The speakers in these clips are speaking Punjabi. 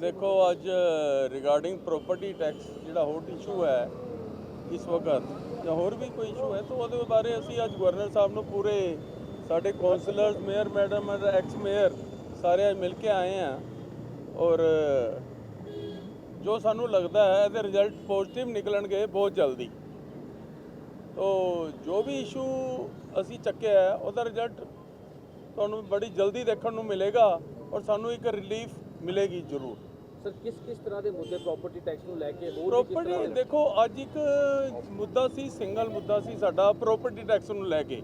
ਦੇਖੋ, ਅੱਜ ਰਿਗਾਰਡਿੰਗ ਪ੍ਰਾਪਰਟੀ ਟੈਕਸ ਜਿਹੜਾ ਹੋਟ ਇਸ਼ੂ ਹੈ, ਇਸ ਵਕਤ, ਜਾਂ ਹੋਰ ਵੀ ਕੋਈ ਇਸ਼ੂ ਹੈ, ਤਾਂ ਉਹਦੇ ਬਾਰੇ ਅਸੀਂ ਅੱਜ ਗਵਰਨਰ ਸਾਹਿਬ ਨੂੰ ਪੂਰੇ ਸਾਡੇ ਕਾਉਂਸਲਰਸ ਮੇਅਰ ਮੈਡਮ ਅਤੇ ਐਕਸ ਮੇਅਰ ਸਾਰੇ ਅੱਜ ਮਿਲ ਕੇ ਆਏ ਆ ਔਰ, ਜੋ ਸਾਨੂੰ ਲੱਗਦਾ ਹੈ, ਇਹਦੇ ਰਿਜ਼ਲਟ ਪੋਜ਼ਿਟਿਵ ਨਿਕਲਣਗੇ ਬਹੁਤ ਜਲਦੀ। ਤੋਂ, ਜੋ ਵੀ ਇਸ਼ੂ ਅਸੀਂ ਚੱਕਿਆ ਹੈ, ਉਹਦਾ ਰਿਜ਼ਲਟ ਤੁਹਾਨੂੰ ਬੜੀ ਜਲਦੀ ਦੇਖਣ ਨੂੰ ਮਿਲੇਗਾ, ਔਰ ਸਾਨੂੰ ਇੱਕ ਰਿਲੀਫ ਮਿਲੇਗੀ ਜ਼ਰੂਰ। ਸਰ ਕਿਸ ਕਿਸ ਤਰ੍ਹਾਂ ਦੇ ਮੁੱਦੇ ਪ੍ਰਾਪਰਟੀ ਟੈਕਸ ਨੂੰ ਲੈ ਕੇ ਹੋਰ ਪ੍ਰਾਪਰਟੀ ਦੇਖੋ ਅੱਜ ਇੱਕ ਮੁੱਦਾ ਸੀ ਸਿੰਗਲ ਮੁੱਦਾ ਸੀ ਸਾਡਾ ਪ੍ਰਾਪਰਟੀ ਟੈਕਸ ਨੂੰ ਲੈ ਕੇ।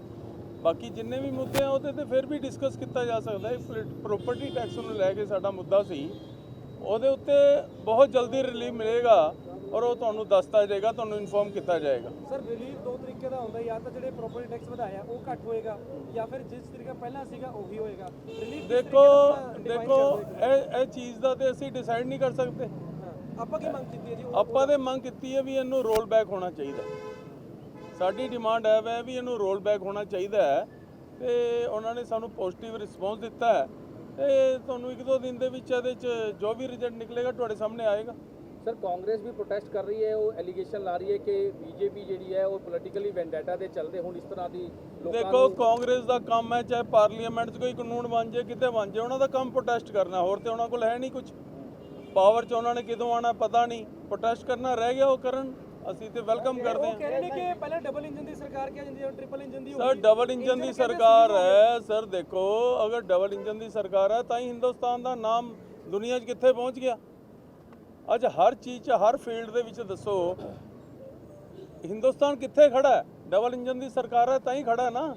ਬਾਕੀ ਜਿੰਨੇ ਵੀ ਮੁੱਦੇ ਆ ਉਹਦੇ ਤੇ ਫਿਰ ਵੀ ਡਿਸਕਸ ਕੀਤਾ ਜਾ ਸਕਦਾ ਹੈ। ਪ੍ਰਾਪਰਟੀ ਟੈਕਸ ਨੂੰ ਲੈ ਕੇ ਸਾਡਾ ਮੁੱਦਾ ਸੀ। ਉਹਦੇ ਉੱਤੇ ਬਹੁਤ ਜਲਦੀ ਰਿਲੀਫ ਮਿਲੇਗਾ। ਔਰ ਉਹ ਤੁਹਾਨੂੰ ਦੱਸਤਾ ਜਾਏਗਾ ਤੁਹਾਨੂੰ ਇਨਫੋਰਮ ਕੀਤਾ ਜਾਏਗਾ। ਸਰ ਰਿਲੀਫ ਦੋ ਤਰੀਕੇ ਦਾ ਹੁੰਦਾ ਜਾਂ ਤਾਂ ਜਿਹੜੇ ਪ੍ਰੋਪਰਟੀ ਟੈਕਸ ਵਧਾਇਆ ਉਹ ਘੱਟ ਹੋਏਗਾ ਜਾਂ ਫਿਰ ਜਿਸ ਤਰੀਕਾ ਪਹਿਲਾਂ ਸੀਗਾ ਉਹੀ ਹੋਏਗਾ। ਰਿਲੀਫ ਦੇਖੋ ਦੇਖੋ ਇਹ ਇਹ ਚੀਜ਼ ਦਾ ਤੇ ਅਸੀਂ ਡਿਸਾਈਡ ਨਹੀਂ ਕਰ ਸਕਦੇ। ਆਪਾਂ ਕੀ ਮੰਗ ਕੀਤੀ ਹੈ ਜੀ? ਆਪਾਂ ਤੇ ਮੰਗ ਕੀਤੀ ਹੈ ਵੀ ਇਹਨੂੰ ਰੋਲ ਬੈਕ ਹੋਣਾ ਚਾਹੀਦਾ। ਸਾਡੀ ਡਿਮਾਂਡ ਹੈ ਵੈ ਵੀ ਇਹਨੂੰ ਰੋਲ ਬੈਕ ਹੋਣਾ ਚਾਹੀਦਾ ਹੈ ਤੇ ਉਹਨਾਂ ਨੇ ਸਾਨੂੰ ਪੋਜ਼ਿਟਿਵ ਰਿਸਪੌਂਸ ਦਿੱਤਾ ਹੈ। ਤੇ ਤੁਹਾਨੂੰ ਇੱਕ ਦੋ ਦਿਨ ਦੇ ਵਿੱਚ ਇਹਦੇ ਚ ਜੋ ਵੀ ਰਿਜ਼ਲਟ ਨਿਕਲੇਗਾ ਤੁਹਾਡੇ ਸਾਹਮਣੇ ਆਏਗਾ। ਸਰ ਕਾਂਗਰਸ ਵੀ ਪ੍ਰੋਟੈਸਟ ਕਰ ਰਹੀ ਹੈ ਉਹ ਐਲੀਗੇਸ਼ਨ ਲਾ ਰਹੀ ਹੈ ਕਿ ਬੀਜੇਪੀ ਜਿਹੜੀ ਹੈ ਉਹ ਪੋਲੀਟੀਕਲੀ ਵੈਂਡੇਟਾ ਦੇ ਚੱਲਦੇ ਹੁਣ ਇਸ ਤਰ੍ਹਾਂ ਦੀ ਲੋਕਾਂ ਦੇਖੋ ਕਾਂਗਰਸ ਦਾ ਕੰਮ ਹੈ ਚਾਹੇ ਪਾਰਲੀਮੈਂਟ 'ਚ ਕੋਈ ਕਾਨੂੰਨ ਬਣ ਜਾਏ ਕਿਤੇ ਬਣ ਜਾਏ ਉਹਨਾਂ ਦਾ ਕੰਮ ਪ੍ਰੋਟੈਸਟ ਕਰਨਾ ਹੋਰ ਤੇ ਉਹਨਾਂ ਕੋਲ ਹੈ ਨਹੀਂ ਕੁਝ ਪਾਵਰ 'ਚ ਉਹਨਾਂ ਨੇ ਕਿਦੋਂ ਆਣਾ ਪਤਾ ਨਹੀਂ। ਪ੍ਰੋਟੈਸਟ ਕਰਨਾ ਰਹਿ ਗਿਆ ਉਹ ਕਰਨ। ਅਸੀਂ ਤੇ ਵੈਲਕਮ ਕਰਦੇ ਉਹ ਹਾਂ। ਕਹਿ ਰਹੇ ਨੇ ਕਿ ਪਹਿਲਾਂ ਡਬਲ ਇੰਜਨ ਦੀ ਸਰਕਾਰ ਕਿਹਾ ਜਾਂਦੀ ਹੈ ਟ੍ਰਿਪਲ ਇੰਜਨ ਦੀ ਹੋ ਸਰ। ਡਬਲ ਇੰਜਨ ਦੀ ਸਰਕਾਰ ਹੈ ਸਰ ਦੇਖੋ ਅਗਰ ਡਬਲ ਇੰਜਨ ਦੀ ਸਰਕਾਰ ਹੈ ਤਾਂ ਹੀ ਹਿੰਦੁਸਤਾਨ ਦਾ ਨਾਮ ਦੁਨੀਆ 'ਚ ਕਿੱਥੇ ਪਹੁੰਚ ਗਿਆ? ਅੱਜ ਹਰ ਚੀਜ਼ 'ਚ, ਹਰ ਫੀਲਡ ਦੇ ਵਿੱਚ ਦੱਸੋ, ਹਿੰਦੁਸਤਾਨ ਕਿੱਥੇ ਖੜਾ ਹੈ? ਡਬਲ ਇੰਜਨ ਦੀ ਸਰਕਾਰ ਹੈ, ਤਾਂ ਹੀ ਖੜਾ ਹੈ ਨਾ।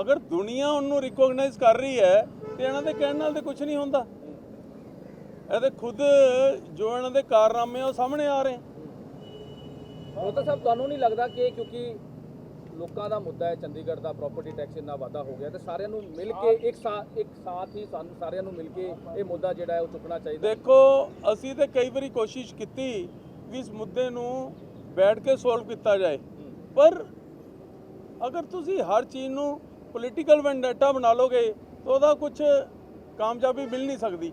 ਅਗਰ ਦੁਨੀਆ ਉਹਨੂੰ ਰਿਕੋਗਨਾਈਜ਼ ਕਰ ਰਹੀ ਹੈ, ਤੇ ਇਹਨਾਂ ਦੇ ਕਹਿਣ ਨਾਲ ਤੇ ਕੁਝ ਨਹੀਂ ਹੁੰਦਾ। ਇਹਦੇ ਖੁਦ ਜੋ ਇਹਨਾਂ ਦੇ ਕਾਰਨਾਮੇ ਉਹ ਸਾਹਮਣੇ ਆ ਰਹੇ। ਰੋਤਾ ਸਾਹਿਬ ਤੁਹਾਨੂੰ ਨਹੀਂ ਲੱਗਦਾ ਕਿ ਕਿਉਂਕਿ ਲੋਕਾਂ ਦਾ ਮੁੱਦਾ ਹੈ ਚੰਡੀਗੜ੍ਹ ਦਾ ਪ੍ਰਾਪਰਟੀ ਟੈਕਸ ਇੰਨਾ ਵਾਧਾ ਹੋ ਗਿਆ ਤੇ ਸਾਰਿਆਂ ਨੂੰ ਮਿਲ ਕੇ ਇੱਕ ਸਾਥ ਇੱਕ ਸਾਥ ਹੀ ਸਾਨੂੰ ਸਾਰਿਆਂ ਨੂੰ ਮਿਲ ਕੇ ਇਹ ਮੁੱਦਾ ਜਿਹੜਾ ਹੈ ਉਹ ਚੁੱਕਣਾ ਚਾਹੀਦਾ। ਦੇਖੋ ਅਸੀਂ ਤੇ ਕਈ ਵਾਰੀ ਕੋਸ਼ਿਸ਼ ਕੀਤੀ ਵੀ ਇਸ ਮੁੱਦੇ ਨੂੰ ਬੈਠ ਕੇ ਸੋਲਵ ਕੀਤਾ ਜਾਏ। ਪਰ ਅਗਰ ਤੁਸੀਂ ਹਰ ਚੀਜ਼ ਨੂੰ ਪੋਲੀਟੀਕਲ ਵੈਂਡੇਟਾ ਬਣਾ ਲੋਗੇ ਤਾਂ ਉਹਦਾ ਕੁਝ ਕਾਮਯਾਬੀ ਮਿਲ ਨਹੀਂ ਸਕਦੀ।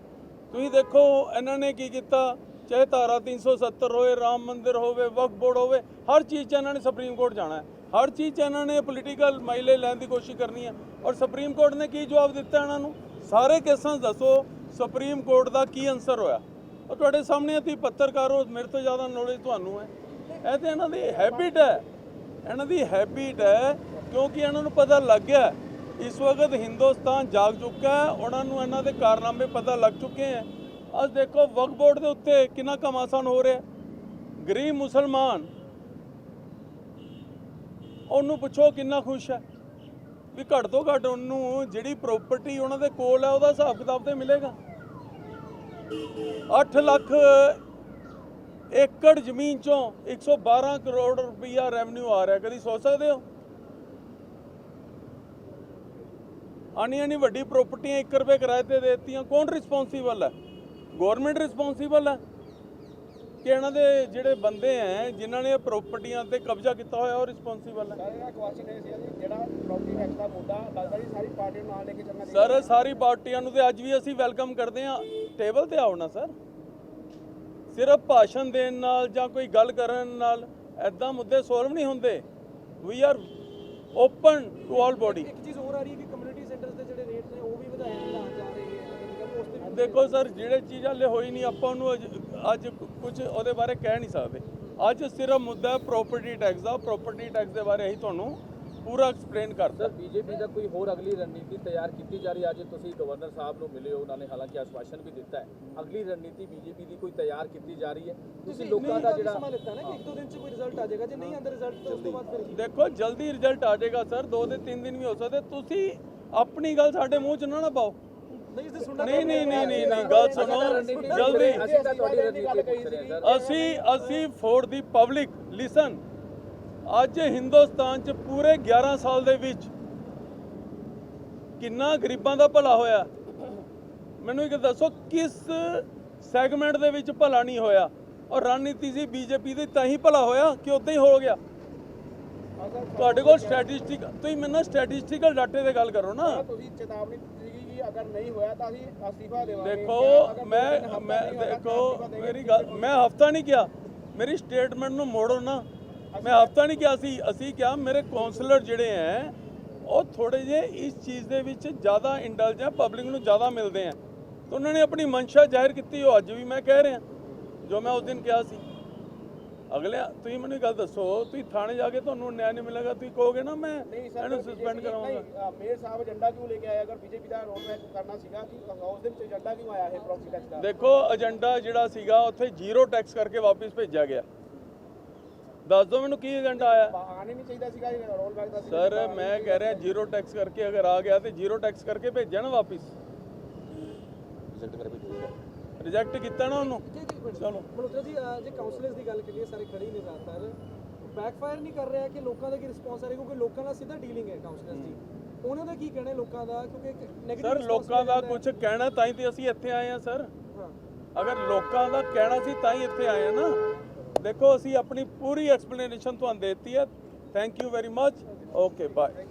ਤੁਸੀਂ ਦੇਖੋ ਇਹਨਾਂ ਨੇ ਕੀ ਕੀਤਾ? ਚਾਹੇ ਧਾਰਾ 370 ਹੋਵੇ ਰਾਮ ਮੰਦਿਰ ਹੋਵੇ ਵਕਫ ਬੋਰਡ ਹੋਵੇ ਹਰ ਚੀਜ਼ 'ਚ ਇਹਨਾਂ ਨੇ ਸੁਪਰੀਮ ਕੋਰਟ ਜਾਣਾ ਹੈ। ਹਰ ਚੀਜ਼ 'ਚ ਇਹਨਾਂ ਨੇ ਪੋਲੀਟੀਕਲ ਮਾਈਲੇ ਲੈਣ ਦੀ ਕੋਸ਼ਿਸ਼ ਕਰਨੀ ਹੈ। ਔਰ ਸੁਪਰੀਮ ਕੋਰਟ ਨੇ ਕੀ ਜਵਾਬ ਦਿੱਤਾ ਇਹਨਾਂ ਨੂੰ? ਸਾਰੇ ਕੇਸਾਂ ਦੱਸੋ ਸੁਪਰੀਮ ਕੋਰਟ ਦਾ ਕੀ ਆਨਸਰ ਹੋਇਆ? ਉਹ ਤੁਹਾਡੇ ਸਾਹਮਣੇ ਅਸੀਂ ਪੱਤਰਕਾਰ ਹੋ ਮੇਰੇ ਤੋਂ ਜ਼ਿਆਦਾ ਨੌਲੇਜ ਤੁਹਾਨੂੰ ਹੈ। ਇਹ ਤੇ ਇਹਨਾਂ ਦੀ ਹੈਬਿਟ ਹੈ। ਇਹਨਾਂ ਦੀ ਹੈਬਿਟ ਹੈ, ਕਿਉਂਕਿ ਇਹਨਾਂ ਨੂੰ ਪਤਾ ਲੱਗ ਗਿਆ ਇਸ ਵਕਤ ਹਿੰਦੁਸਤਾਨ ਜਾਗ ਚੁੱਕਾ ਹੈ, ਉਹਨਾਂ ਨੂੰ ਇਹਨਾਂ ਦੇ ਕਾਰਨਾਮੇ ਪਤਾ ਲੱਗ ਚੁੱਕੇ ਹੈ। ਅੱਜ ਦੇਖੋ ਵਕਫ ਬੋਰਡ ਦੇ ਉੱਤੇ ਕਿੰਨਾ ਕਮਾਸਾਨ ਹੋ ਰਿਹਾ ਗਰੀਬ ਮੁਸਲਮਾਨ ਉਹਨੂੰ ਪੁੱਛੋ ਕਿੰਨਾ ਖੁਸ਼ ਹੈ। ਵੀ ਘੱਟ ਤੋਂ ਘੱਟ ਉਹਨੂੰ ਜਿਹੜੀ ਪ੍ਰਾਪਰਟੀ ਉਹਨਾਂ ਦੇ ਕੋਲ ਹੈ, ਉਹਦਾ ਹਿਸਾਬ ਕਿਤਾਬ ਤੇ ਮਿਲੇਗਾ। 8 ਲੱਖ ਏਕੜ ਜ਼ਮੀਨ ਚੋਂ 112 ਕਰੋੜ ਰੁਪਈਆ ਰੈਵਨਿਊ ਆ ਰਿਹਾ। ਕਦੀ ਸੋਚ ਸਕਦੇ ਹੋ? ਆਣੀ ਆਣੀ ਵੱਡੀ ਪ੍ਰਾਪਰਟੀਆਂ 1 ਰੁਪਏ ਕਿਰਾਏ ਤੇ ਦੇ ਦਿੱਤੀਆਂ। ਕੌਣ ਰਿਸਪੌਂਸੀਬਲ ਹੈ? ਗਵਰਨਮੈਂਟ ਰਿਸਪੌਂਸੀਬਲ ਹੈ? ਕਿ ਇਹਨਾਂ ਦੇ ਜਿਹੜੇ ਬੰਦੇ ਹੈ ਜਿਨ੍ਹਾਂ ਨੇ ਇਹ ਪ੍ਰਾਪਰਟੀਆਂ ਤੇ ਕਬਜ਼ਾ ਕੀਤਾ ਹੋਇਆ ਉਹ ਰਿਸਪੌਂਸੀਬਲ ਹੈ ਕੁਐਸਚਨ ਇਹ ਸੀ ਜੀ ਜਿਹੜਾ ਪ੍ਰਾਪਰਟੀ ਟੈਕਸ ਦਾ ਮੁੱਦਾ ਲੱਗਦਾ ਜੀ ਸਾਰੀ ਪਾਰਟੀ ਨੂੰ ਨਾਲ ਲੈ ਕੇ ਚੱਲਣਾ ਸਰ ਸਾਰੀ ਪਾਰਟੀਆਂ ਨੂੰ ਤੇ ਅੱਜ ਵੀ ਅਸੀਂ ਵੈਲਕਮ ਕਰਦੇ ਹਾਂ ਟੇਬਲ ਤੇ ਨਾ ਸਰ ਸਿਰਫ ਭਾਸ਼ਣ ਦੇਣ ਨਾਲ ਜਾਂ ਕੋਈ ਗੱਲ ਕਰਨ ਨਾਲ ਐਦਾਂ ਮੁੱਦੇ ਸੋਲਵ ਨਹੀਂ ਹੁੰਦੇ। We are open to all body ਇੱਕ ਚੀਜ਼ ਹੋਰ ਆ ਰਹੀ ਹੈ ਕਿ ਕਮਿਊਨਿਟੀ ਸੈਂਟਰਸ ਦੇ ਜਿਹੜੇ ਰੇਟਸ ਨੇ ਉਹ ਵੀ ਵਧਾਏ ਜਾ ਰਹੇ ਵੀ ਦੇਖੋ ਸਰ ਜਿਹੜੇ ਚੀਜ਼ ਹਲੇ ਹੋਈ ਨਹੀਂ ਆਪਾਂ ਉਹਨੂੰ ਅੱਜ ਕੁਝ ਉਹਦੇ ਬਾਰੇ ਕਹਿ ਨਹੀਂ ਸਕਦੇ। ਅੱਜ ਸਿਰਫ ਮੁੱਦਾ ਹੈ ਪ੍ਰਾਪਰਟੀ ਟੈਕਸ ਦਾ। ਪ੍ਰਾਪਰਟੀ ਟੈਕਸ ਦੇ ਬਾਰੇ ਅਸੀਂ ਤੁਹਾਨੂੰ ਪੂਰਾ ਐਕਸਪਲੇਨ ਸਰ ਬੀਜੇਪੀ ਦਾ ਕੋਈ ਹੋਰ ਅਗਲੀ ਰਣਨੀਤੀ ਤਿਆਰ ਕੀਤੀ ਜਾ ਰਹੀ ਹੈ? ਅੱਜ ਤੁਸੀਂ ਗਵਰਨਰ ਸਾਹਿਬ ਨੂੰ ਮਿਲੇ ਹੋ ਉਹਨਾਂ ਨੇ ਹਾਲਾਂਕਿ ਆਸ਼ਵਾਸਨ ਵੀ ਦਿੱਤਾ ਹੈ। ਅਗਲੀ ਰਣਨੀਤੀ ਬੀਜੇਪੀ ਦੀ ਕੋਈ ਤਿਆਰ ਕੀਤੀ ਜਾ ਰਹੀ ਹੈ? ਤੁਸੀਂ ਲੋਕਾਂ ਦਾ ਜਿਹੜਾ ਸਮਾਂ ਲਿੱਤਾ ਨਾ ਕਿ ਇੱਕ ਦੋ ਦਿਨ ਚ ਕੋਈ ਰਿਜ਼ਲਟ ਆ ਜਾਏਗਾ। ਜੇ ਨਹੀਂ ਆਂਦਾ ਰਿਜ਼ਲਟ ਤਾਂ ਉਸ ਤੋਂ ਬਾਅਦ ਫਿਰ? ਦੇਖੋ ਜਲਦੀ ਰਿਜ਼ਲਟ ਆ ਜਾਏਗਾ ਸਰ। ਦੋ ਦੇ ਤਿੰਨ ਦਿਨ ਵੀ ਹੋ ਸਕਦੇ। ਤੁਸੀਂ ਆਪਣੀ ਗੱਲ ਸਾਡੇ ਮੂੰਹ 'ਚ ਨਾ ਨਾ ਪਾਓ। ਨਹੀਂ ਨਹੀਂ ਨਹੀਂ ਨਹੀਂ ਨਹੀਂ ਨਹੀਂ ਗੱਲ ਸੁਣੋ ਜਲਦੀ। ਅਸੀਂ ਅਸੀਂ ਫੋਰ ਦੀ ਪਬਲਿਕ ਲਿਸਨ ਅੱਜ ਹਿੰਦੁਸਤਾਨ 'ਚ ਪੂਰੇ 11 ਸਾਲ ਦੇ ਵਿੱਚ ਕਿੰਨਾ ਗਰੀਬਾਂ ਦਾ ਭਲਾ ਹੋਇਆ? ਮੈਨੂੰ ਇੱਕ ਦੱਸੋ ਕਿਸ ਸੈਗਮੈਂਟ ਦੇ ਵਿੱਚ ਭਲਾ ਨਹੀਂ ਹੋਇਆ? ਔਰ ਰਣਨੀਤੀ ਸੀ ਬੀਜੇਪੀ ਦੀ ਤਾਂ ਹੀ ਭਲਾ ਹੋਇਆ ਕਿ ਉਦਾਂ ਹੀ ਹੋ ਗਿਆ? ਤੁਹਾਡੇ ਕੋਲ ਸਟੈਟਿਸਟਿਕ ਤੁਸੀਂ ਮੈਨੂੰ ਸਟੈਟਿਸਟਿਕਲ ਡਾਟੇ ਤੇ ਗੱਲ ਕਰੋ ਨਾ। ਤੁਸੀਂ ਚੇਤਾਵਨੀ ਦਿੱਤੀ ਅਗਰ ਨਹੀਂ ਹੋਇਆ ਤਾਂ ਅਸੀਂ ਅਸਤੀਫਾ ਦੇਵਾਂਗੇ। ਦੇਖੋ ਮੈਂ ਮੈਂ ਦੇਖੋ। ਮੇਰੀ ਗੱਲ ਮੈਂ ਹਫਤਾ ਨਹੀਂ ਕਿਹਾ। ਮੇਰੀ ਸਟੇਟਮੈਂਟ ਨੂੰ ਮੋੜੋ ਨਾ। ਮੈਂ ਹਫਤਾ ਨਹੀਂ ਕਿਹਾ ਸੀ ਅਸੀਂ ਕਿਹਾ ਮੇਰੇ ਕਾਉਂਸਲਰ ਜਿਹੜੇ ਹੈ ਉਹ ਥੋੜੇ ਜੇ ਇਸ ਚੀਜ਼ ਦੇ ਵਿੱਚ ਜ਼ਿਆਦਾ ਇੰਡਲਜ ਹੈ ਪਬਲਿਕ ਨੂੰ ਜ਼ਿਆਦਾ ਮਿਲਦੇ ਆ। ਤਾਂ ਉਹਨਾਂ ਨੇ ਆਪਣੀ ਮਨਸ਼ਾ ਜ਼ਾਹਿਰ ਕੀਤੀ ਉਹ ਅੱਜ ਵੀ ਮੈਂ ਕਹਿ ਰਿਹਾ। ਜੋ ਮੈਂ ਉਸ ਦਿਨ ਕਿਹਾ ਸੀ। ਅਗਲੇ ਤੁਸੀਂ ਮੈਨੂੰ ਗੱਲ ਦੱਸੋ ਤੁਸੀਂ ਥਾਣੇ ਜਾ ਕੇ ਤੁਹਾਨੂੰ ਨਿਆਂ ਨਹੀਂ ਮਿਲੇਗਾ ਤੁਸੀਂ ਕਹੋਗੇ ਨਾ ਮੈਂ ਇਹਨੂੰ ਸਸਪੈਂਡ ਕਰਾਉਂਗਾ? ਮੇਅਰ ਸਾਹਿਬ ਏਜੰਡਾ ਕਿਉਂ ਲੈ ਕੇ ਆਏ ਅਗਰ ਬੀਜੇਪੀ ਦਾ ਰੋਲ ਮੈਚ ਕਰਨਾ ਸੀਗਾ ਕਿ ਉਸ ਦੇ ਵਿੱਚ ਏਜੰਡਾ ਕਿਉਂ ਆਇਆ ਹੈ ਪ੍ਰੋਪਰਟੀ ਟੈਕਸ ਦਾ? ਦੇਖੋ ਏਜੰਡਾ ਜਿਹੜਾ ਸੀਗਾ ਉੱਥੇ ਜ਼ੀਰੋ ਟੈਕਸ ਕਰਕੇ ਵਾਪਸ ਭੇਜਿਆ ਗਿਆ। ਦੱਸ ਦਿਓ ਮੈਨੂੰ ਕੀ ਏਜੰਡਾ ਆਇਆ। ਆਣੇ ਨਹੀਂ ਚਾਹੀਦਾ ਸੀਗਾ ਇਹ ਰੋਲ ਬੈਕ ਦਾ ਸੀ ਸਰ ਮੈਂ ਕਹਿ ਰਿਹਾ ਜ਼ੀਰੋ ਟੈਕਸ ਕਰਕੇ ਅਗਰ ਆ ਗਿਆ ਤੇ ਜ਼ੀਰੋ ਟੈਕਸ ਕਰਕੇ ਭੇਜਿਆ ਨਾ ਵਾਪਸ। ਰਿਜੈਕਟ ਕੀਤਾ ਨਾ ਉਹਨੂੰ। ਚਲੋ। ਮਲਹੋਤਰਾ ਜੀ ਅਹ ਜੇ ਕਾਉਂਸਲਰਸ ਦੀ ਗੱਲ ਕਰੀਏ ਸਾਰੇ ਖੜੇ ਹੀ ਨੇ ਜ਼ਿਆਦਾਤਰ। ਬੈਕਫਾਇਰ ਨਹੀਂ ਕਰ ਰਿਹਾ ਕਿ ਲੋਕਾਂ ਦਾ ਕੀ ਰਿਸਪੌਂਸ ਆ ਰਿਹਾ ਕਿਉਂਕਿ ਲੋਕਾਂ ਨਾਲ ਸਿੱਧਾ ਡੀਲਿੰਗ ਹੈ ਕਾਉਂਸਲਰਸ ਦੀ। ਉਹਨਾਂ ਦਾ ਕੀ ਕਹਿਣਾ ਹੈ ਲੋਕਾਂ ਦਾ? ਕਿਉਂਕਿ ਇੱਕ ਨੈਗੇਟਿਵ ਸਰ ਲੋਕਾਂ ਦਾ ਕੁਝ ਕਹਿਣਾ ਤਾਂ ਹੀ ਤੇ ਅਸੀਂ ਇੱਥੇ ਆਏ ਆ ਸਰ ਹਾਂ। ਅਗਰ ਲੋਕਾਂ ਦਾ ਕਹਿਣਾ ਸੀ ਤਾਂ ਹੀ ਇੱਥੇ ਆਏ ਆ ਨਾ। ਦੇਖੋ ਅਸੀਂ ਆਪਣੀ ਪੂਰੀ ਐਕਸਪਲੇਨੇਸ਼ਨ ਤੁਹਾਨੂੰ ਦੇ ਦਿੱਤੀ ਹੈ। Thank you very much okay bye